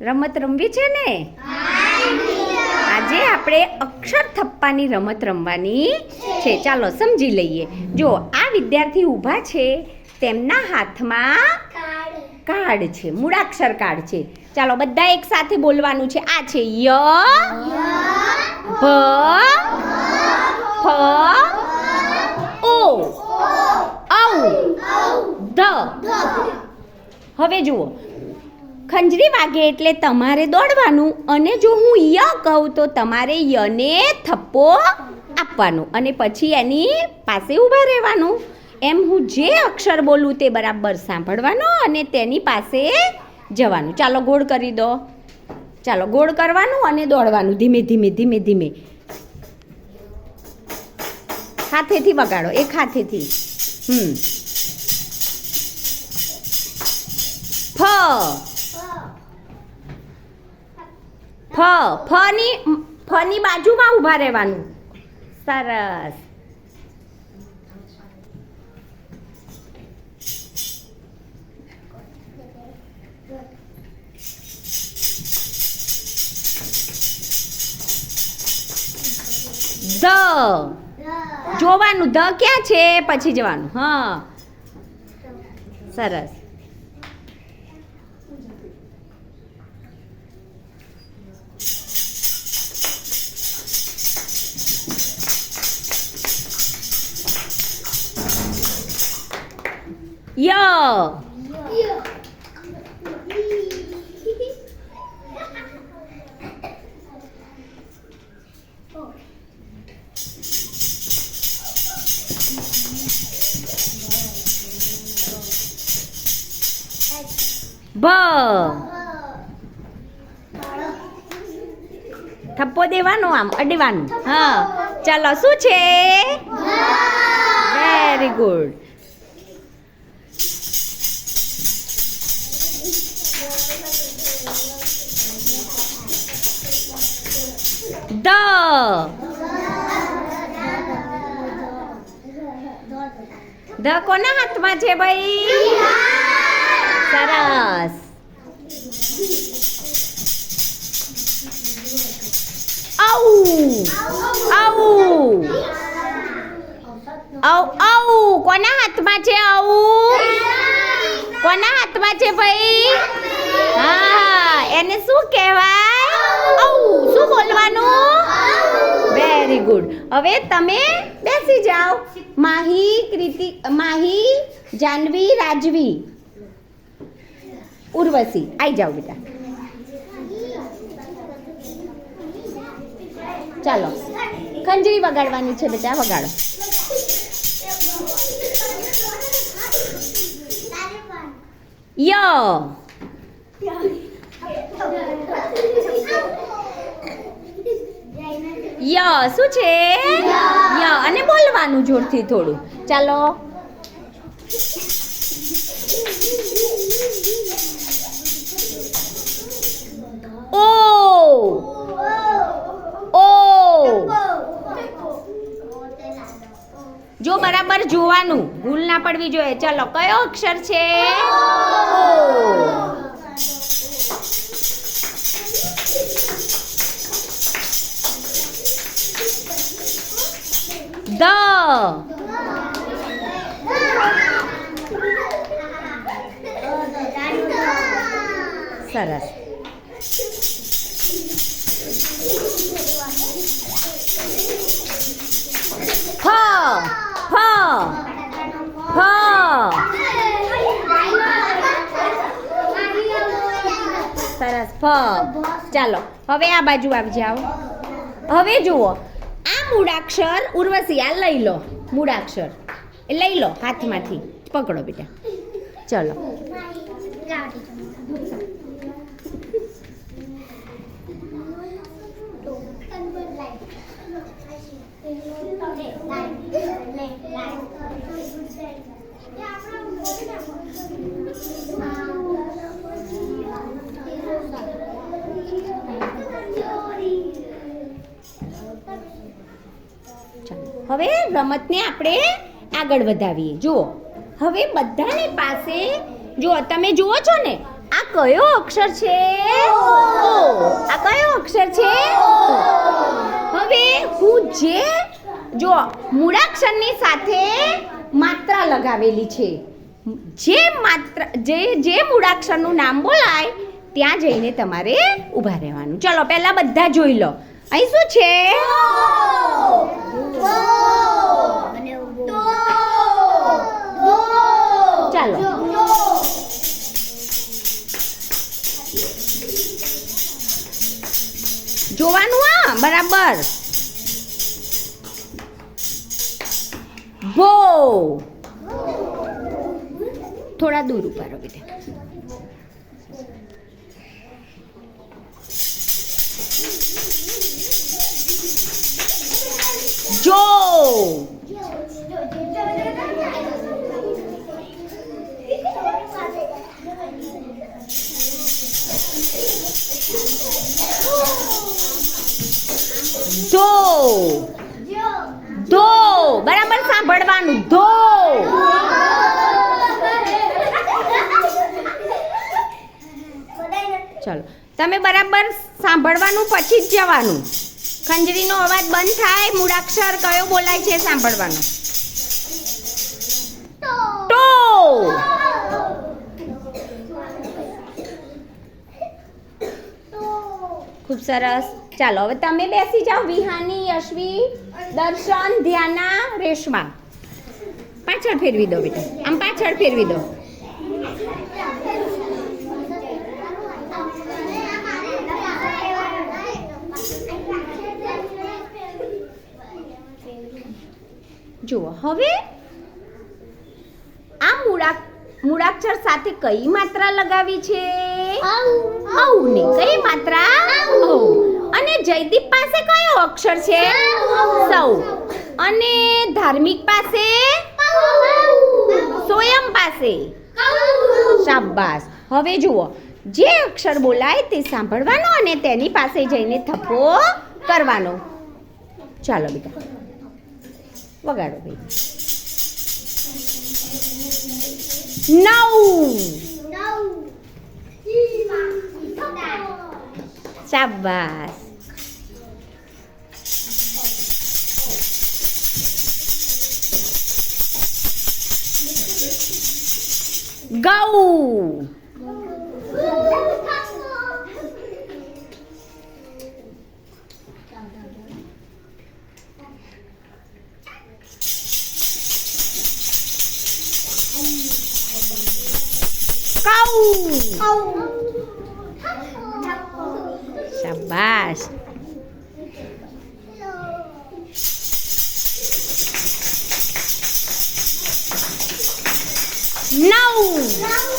રમત રમવી છે ને? આજે આપણે અક્ષર થપ્પાની રમત રમવાની છે. ચાલો સમજી લઈએ. જો આ વિદ્યાર્થી ઊભા છે, તેમના હાથમાં કાર્ડ છે, મૂળાક્ષર કાર્ડ છે. ચાલો બધા એક સાથે બોલવાનું છે. આ છે ય, ભ, ફ, ઓ, ઔ, ધ. હવે જુઓ. ખંજરી વાગે એટલે તમારે દોડવાનું. અને જો હું ય કહું તો તમારે યને થપ્પો આપવાનો. અને પછી એની પાસે ઊભા રહેવાનું. એમ હું જે અક્ષર બોલું તે બરાબર સાંભળવાનો અને તેની પાસે જવાનું. ચાલો ગોળ કરી દો. ચાલો ગોળ કરવાનું અને દોડવાનું ધીમે ધીમે ધીમે ધીમે. હાથેથી વગાડો, એક હાથેથી. હમ. ફ. ફ ફની ફની બાજુમાં ઊભા રહેવાનું. સરસ. ધ. જોવાનું. ધ ક્યાં છે? પછી જવાનું. હા. સરસ. ય ભ થપ્પો દેવાનો આમ અડવાનું હા ચાલો શું છે વેરી ગુડ દ ધ કોના હાથમાં છે ભાઈ સરસ આઉ આઉ આઉ આઉ કોના હાથમાં છે આઉ કોના હાથમાં છે ભાઈ હા એને શું કહેવાય આઉ શું બોલવાનું? વેરી ગુડ હવે તમે બેસી જાઓ. માહી કૃતિ માહી જાનવી રાજવી. ઉર્વશી આવી જાઓ બેટા. ચાલો. ખંજરી વગાડવાની છે બેટા વગાડો. ય. ય, શું છે? ય, અને બોલવાનું જોરથી થોડું. ચાલો. ઓ. ઓ. જો બરાબર જોવાનું. ભૂલ ના પડવી જોઈએ. ચાલો, કયો અક્ષર છે? ઓ. સરસ ફ ફ ફ સરસ ફ ચાલો હવે આ બાજુ આવી જાઓ હવે જુઓ આ મૂળાક્ષર ઉર્વશી, આ લઈ લો. મૂળાક્ષર. એ લઈ લો હાથમાંથી. પકડો બેટા. ચલો. ચાલો હવે રમતને આપણે આગળ વધાવીએ. જુઓ. હવે બધાની પાસે, જુઓ, તમે જુઓ છો ને, આ કયો અક્ષર છે? આ કયો અક્ષર છે? હવે હું જે જો મૂળાક્ષરની સાથે માત્રા લગાવેલી છે. જે માત્ર, જે જે મૂળાક્ષરનું નામ બોલાય, ત્યાં જઈને તમારે ઊભા રહેવાનું. ચલો, પહેલા બધા જોઈ લો. અહીં શું છે? ચાલો. જોવાનું આ બરાબર. બો થોડા દૂર ઉપર રહો સાંભળવાનું ધો! ચલો. તમે બરાબર સાંભળવાનું, પછી જ જવાનું. ખંજરીનો અવાજ બંધ થાય, મૂળાક્ષર કયો બોલાય છે સાંભળવાનો? ટો! ખૂબ સરસ. ચાલો, હવે તમે બેસી જાઓ. વિહાની યશવી દર્શન, ધ્યાના, રેશમા. પાછળ ફેરવી દો બેટા. આમ પાછળ ફેરવી દો. જુઓ હવે આ મૂળાક મૂળાક્ષર સાથે કઈ માત્રા લગાવી છે? ને કઈ માત્રા? અને જયદીપ પાસે કયો અક્ષર છે? સૌ. અને ધાર્મિક પાસે? સોયમ પાસે. શાબાસ હવે જુઓ જે અક્ષર બોલાય તે સાંભળવાનો અને તેની પાસે જઈને થપ્પો કરવાનો. ચાલો બેટા વગાડો ભાઈ નવ. Go! Go! Sabás. શાબાશ નવ